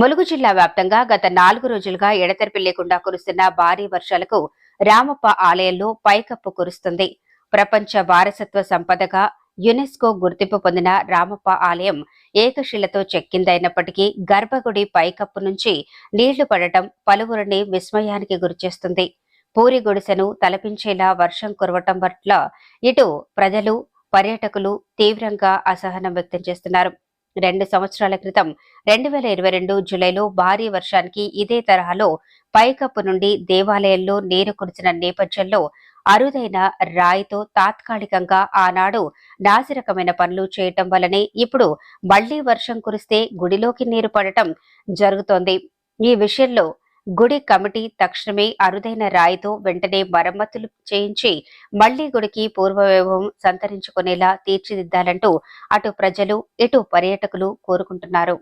ములుగు జిల్లా వ్యాప్తంగా గత నాలుగు రోజులుగా ఎడతెరిపి లేకుండా కురుస్తున్న భారీ వర్షాలకు రామప్ప ఆలయంలో పైకప్పు కురుస్తుంది. ప్రపంచ వారసత్వ సంపదగా యునెస్కో గుర్తింపు పొందిన రామప్ప ఆలయం ఏకశిలతో చెక్కిందైనప్పటికీ గర్భగుడి పైకప్పు నుంచి నీళ్ళు పడటం పలువురిని విస్మయానికి గురిచేస్తుంది. పూరి గుడిసెను తలపించేలా వర్షం కురవటం పట్ల ఇటు ప్రజలు పర్యాటకులు తీవ్రంగా అసహనం వ్యక్తం చేస్తున్నారు. రెండు సంవత్సరాల క్రితం రెండు వేల ఇరవై రెండు జూలైలో భారీ వర్షానికి ఇదే తరహాలో పైకప్పు నుండి దేవాలయంలో నీరు కురిసిన నేపథ్యంలో అరుదైన రాయితో తాత్కాలికంగా ఆనాడు నాసిరకమైన పనులు చేయటం వల్లనే ఇప్పుడు మళ్ళీ వర్షం కురిస్తే గుడిలోకి నీరు పడటం జరుగుతోంది. ఈ విషయంలో గుడి కమిటీ తక్షణమే అరుదైన రాయితో వెంటనే మరమ్మతులు చేయించి మళ్ళీ గుడికి పూర్వవైభవం సంతరించుకునేలా తీర్చిదిద్దాలంటూ అటు ప్రజలు ఇటు పర్యాటకులు కోరుకుంటున్నారు.